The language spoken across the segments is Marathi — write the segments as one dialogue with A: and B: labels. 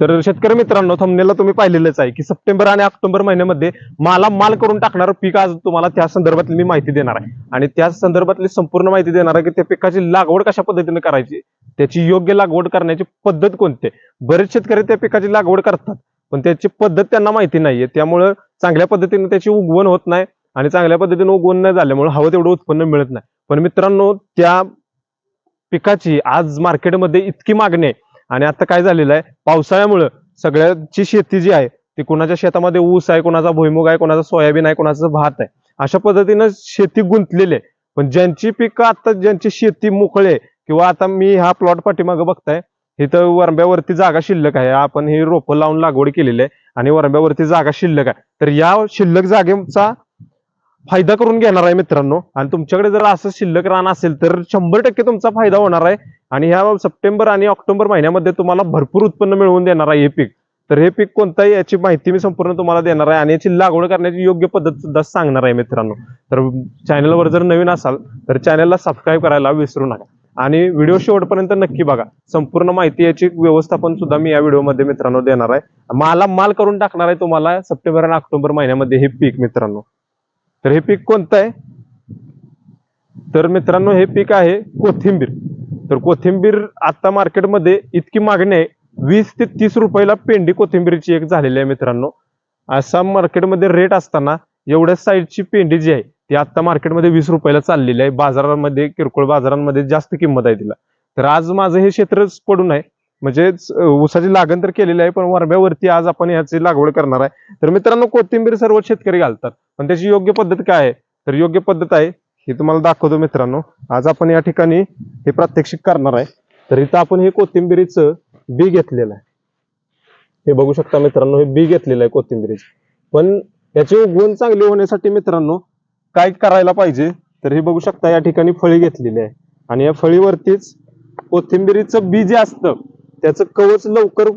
A: तर शेतकरी मित्रांनो थंबनेला तुम्ही पाहिलेलंच आहे की सप्टेंबर आणि ऑक्टोबर महिन्यामध्ये माला माल करून टाकणारं पीक आज तुम्हाला त्या संदर्भातली मी माहिती देणार आहे. आणि त्या संदर्भातली संपूर्ण माहिती देणार आहे की त्या पिकाची लागवड कशा पद्धतीने करायची त्याची योग्य लागवड करण्याची पद्धत कोणती आहे. बरेच शेतकरी त्या पिकाची लागवड करतात पण त्याची पद्धत त्यांना माहिती नाहीये. त्यामुळं चांगल्या पद्धतीने त्याची उगवण होत नाही आणि चांगल्या पद्धतीने उगवण नाही झाल्यामुळे हवं तेवढं उत्पन्न मिळत नाही. पण मित्रांनो त्या पिकाची आज मार्केटमध्ये इतकी मागणी आहे आणि आता काय झालेलं आहे? पावसाळ्यामुळं सगळ्याची शेती जी आहे ती कोणाच्या शेतामध्ये ऊस आहे कोणाचा भुईमुग आहे कोणाचा सोयाबीन आहे कोणाचा भात आहे अशा पद्धतीनं शेती गुंतलेली आहे. पण ज्यांची पिकं आता ज्यांची शेती मोकळे आहे, किंवा आता मी हा प्लॉट पाठीमागं बघताय इथं वरंब्यावरती जागा शिल्लक आहे. आपण हे रोपं लावून लागवड केलेली आहे आणि वरंब्यावरती जागा शिल्लक आहे. तर या शिल्लक जागेचा फायदा करून घेणार आहे मित्रांनो. आणि तुमच्याकडे जर असं शिल्लक रान असेल तर शंभर टक्के तुमचा फायदा होणार आहे. आणि ह्या सप्टेंबर आणि ऑक्टोबर महिन्यामध्ये तुम्हाला भरपूर उत्पन्न मिळवून देणार आहे हे पीक. तर हे पीक कोणतं आहे याची माहिती मी संपूर्ण तुम्हाला देणार आहे आणि याची लागवड करण्याची योग्य पद्धत सुद्धा सांगणार आहे मित्रांनो. तर चॅनलवर जर नवीन असाल तर चॅनलला सबस्क्राईब करायला विसरू नका. आणि व्हिडिओ शेवटपर्यंत नक्की बघा. संपूर्ण माहिती याची व्यवस्थापन सुद्धा मी या व्हिडिओमध्ये मित्रांनो देणार आहे. माला माल करून टाकणार आहे तुम्हाला सप्टेंबर आणि ऑक्टोबर महिन्यामध्ये हे पीक मित्रांनो. तर हे पीक कोणतं आहे? तर मित्रांनो हे पीक आहे कोथिंबीर. तर कोथिंबीर आता मार्केटमध्ये इतकी मागणी आहे वीस ते तीस रुपयाला पेंडी कोथिंबीरची एक झालेली आहे मित्रांनो. असा मार्केटमध्ये रेट असताना एवढ्या साईडची पेंडी जी आहे ती आता मार्केटमध्ये वीस रुपयाला चाललेली आहे. बाजारामध्ये किरकोळ बाजारांमध्ये जास्त किंमत आहे तिला. तर आज माझं हे क्षेत्र पडून आहे म्हणजे ऊसाची लागण तर केलेली आहे पण वरब्यावरती आज आपण याची लागवड करणार आहे. तर मित्रांनो कोथिंबीर सर्व शेतकरी घालतात. पण त्याची योग्य पद्धत काय आहे? तर योग्य पद्धत आहे हे तुम्हाला दाखवतो मित्रांनो. आज आपण या ठिकाणी हे प्रात्यक्षिक करणार आहे. तर इथं आपण हे कोथिंबिरीचं बी घेतलेलं आहे. हे बघू शकता मित्रांनो हे बी घेतलेलं आहे कोथिंबिरीचं. पण याची उगवण चांगली होण्यासाठी मित्रांनो काय करायला पाहिजे? तर हे बघू शकता या ठिकाणी फळी घेतलेली आहे. आणि या फळीवरतीच कोथिंबिरीचं बी जे असतं त्याचं कवच लवकर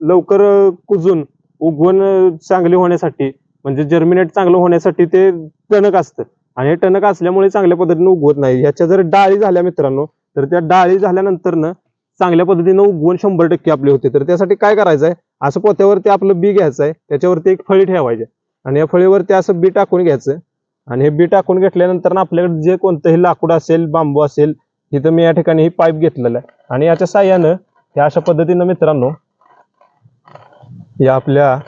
A: लवकर कुजून उगवण चांगली होण्यासाठी म्हणजे जर्मिनेट चांगलं होण्यासाठी ते टणक असतं. आणि हे टणक असल्यामुळे चांगल्या पद्धतीने उगवत नाही. ह्याच्या जर डाळी झाल्या मित्रांनो तर त्या डाळी झाल्यानंतर ना चांगल्या पद्धतीनं उगवण शंभर टक्के आपले होते. तर त्यासाठी काय करायचं आहे असं पोत्यावरती आपलं बी घ्यायचं आहे त्याच्यावरती एक फळी ठेवायची. आणि या फळीवरती असं बी टाकून घ्यायचं. आणि हे बी टाकून घेतल्यानंतर ना आपल्याकडे जे कोणतंही लाकूड असेल बांबू असेल तिथं मी या ठिकाणी ही पाईप घेतलेलं आहे. आणि याच्या साह्यानं या अशा पद्धतीनं मित्रांनो या आपल्या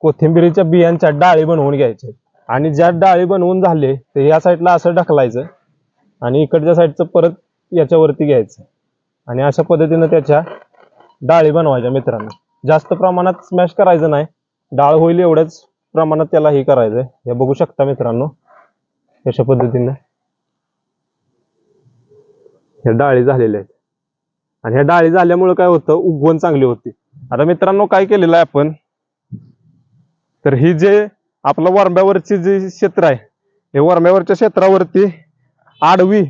A: कोथिंबिरीच्या बियांच्या डाळी बनवून घ्यायचे. आणि ज्या डाळी बनवून झाले ते या साईडला असं ढकलायचं आणि इकडच्या साईडचं परत याच्यावरती घ्यायचं. आणि अशा पद्धतीनं त्याच्या डाळी बनवायच्या मित्रांनो. जास्त प्रमाणात स्मॅश करायचं नाही. डाळ होईल एवढ्याच प्रमाणात त्याला हे करायचं हे बघू शकता मित्रांनो अशा पद्धतीनं. ह्या डाळी झालेल्या आहेत. आणि ह्या डाळी झाल्यामुळे काय होतं? उगवण चांगली होती. आता मित्रांनो काय केलेलं आहे आपण? तर ही जे आपलं वरंब्यावरची जे क्षेत्र आहे हे वरंब्यावरच्या क्षेत्रावरती आडवी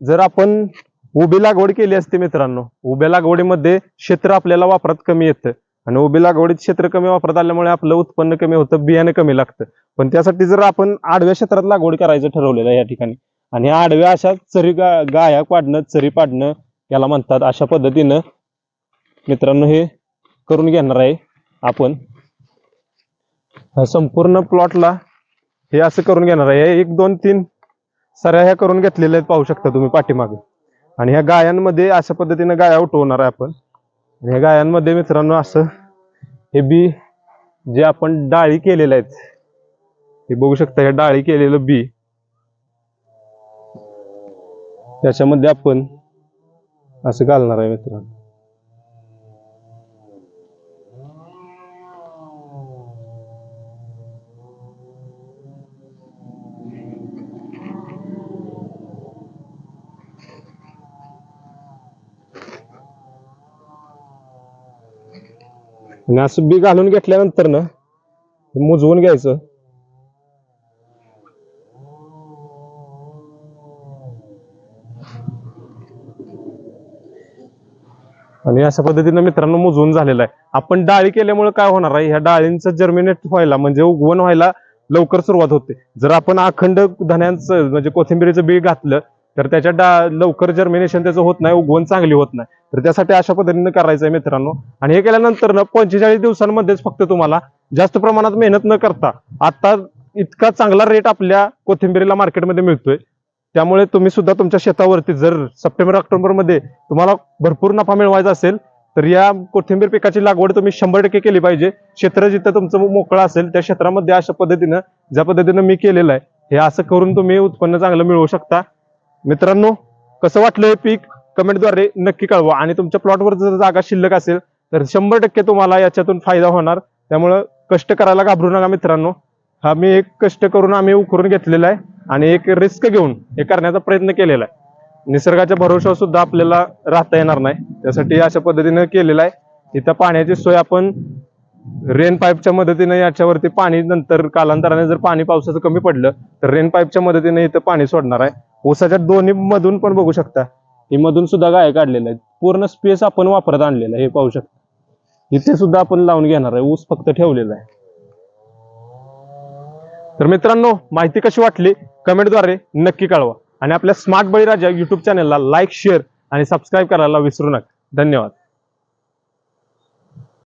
A: जर आपण उभी लागवड केली असते मित्रांनो उभ्या लागवडीमध्ये क्षेत्र आपल्याला वापरात कमी येतं. आणि उभी लागवडीत क्षेत्र कमी वापरात आल्यामुळे आपलं उत्पन्न कमी होतं बियाणं कमी लागतं. पण त्यासाठी जर आपण आडव्या क्षेत्रात लागवड करायचं ठरवलेलं आहे या ठिकाणी आणि आडव्या अशा चरी गा गाया पाडणं चरी पाडणं याला म्हणतात अशा पद्धतीनं मित्रांनो हे करून घेणार आहे आपण. संपूर्ण प्लॉटला हे असं करून घेणार आहे. हे एक दोन तीन सऱ्या ह्या करून घेतलेल्या आहेत पाहू शकता तुम्ही पाठीमागे. आणि ह्या गायांमध्ये अशा पद्धतीनं गाया उठवणार आहे आपण. आणि ह्या गायांमध्ये मित्रांनो असं हे बी जे आपण डाळी केलेल्या आहेत हे बघू शकता ह्या डाळी केलेलं बी त्याच्यामध्ये आपण असं घालणार आहे मित्रांनो. आणि असं बी घालून घेतल्यानंतर ना मोजवून मुजवून घ्यायचं. आणि अशा पद्धतीनं मित्रांनो मुजवून झालेलं आहे. आपण डाळी केल्यामुळे काय होणार आहे? ह्या डाळींचं जर्मिनेट व्हायला म्हणजे उगवण व्हायला लवकर सुरुवात होते. जर आपण अखंड धन्यांचं म्हणजे कोथिंबिरीचं बी घातलं तर त्याच्या डा लवकर जर्मिनेशन त्याचं होत नाही उगवण चांगली होत नाही. तर त्यासाठी अशा पद्धतीनं करायचं आहे मित्रांनो. आणि हे केल्यानंतर ना पंचेचाळीस दिवसांमध्येच फक्त तुम्हाला जास्त प्रमाणात मेहनत न करता आता इतका चांगला रेट आपल्या कोथिंबिरीला मार्केटमध्ये मिळतोय. त्यामुळे तुम्ही सुद्धा तुमच्या शेतावरती जर सप्टेंबर ऑक्टोबरमध्ये तुम्हाला भरपूर नफा मिळवायचा असेल तर या कोथिंबीर पिकाची लागवड तुम्ही शंभर टक्के केली पाहिजे. क्षेत्र जिथं तुमचं मोकळं असेल त्या क्षेत्रामध्ये अशा पद्धतीनं ज्या पद्धतीनं मी केलेलं आहे हे असं करून तुम्ही उत्पन्न चांगलं मिळवू शकता. मित्रांनो कसं वाटलं हे पीक? कमेंटद्वारे नक्की कळवा. आणि तुमच्या प्लॉटवर जर जागा शिल्लक असेल तर शंभर टक्के तुम्हाला याच्यातून फायदा होणार. त्यामुळं कष्ट करायला घाबरू नका मित्रांनो. हा मी एक कष्ट करून आम्ही उकरून घेतलेला आहे. आणि एक रिस्क घेऊन हे करण्याचा प्रयत्न केलेला आहे. निसर्गाच्या भरोशावर सुद्धा आपल्याला राहता येणार नाही. त्यासाठी अशा पद्धतीने केलेला आहे. इथं पाण्याची सोय आपण रेन पाईपच्या मदतीने याच्यावरती पाणी नंतर कालांतराने जर पाणी पावसाचं कमी पडलं तर रेन पाईपच्या मदतीने इथं पाणी सोडणार आहे. ऊसाच्या दोन्ही मधून पण बघू शकता. ही मधून सुद्धा गाय काढलेल्या आहेत. पूर्ण स्पेस आपण वापरत आणलेला आहे हे पाहू शकता. इथे सुद्धा आपण लावून घेणार आहे. ऊस फक्त ठेवलेला आहे. तर मित्रांनो माहिती कशी वाटली? कमेंटद्वारे नक्की कळवा. आणि आपल्या स्मार्ट बळीराजा युट्यूब चॅनलला लाईक शेअर आणि सबस्क्राईब करायला विसरू नका. धन्यवाद.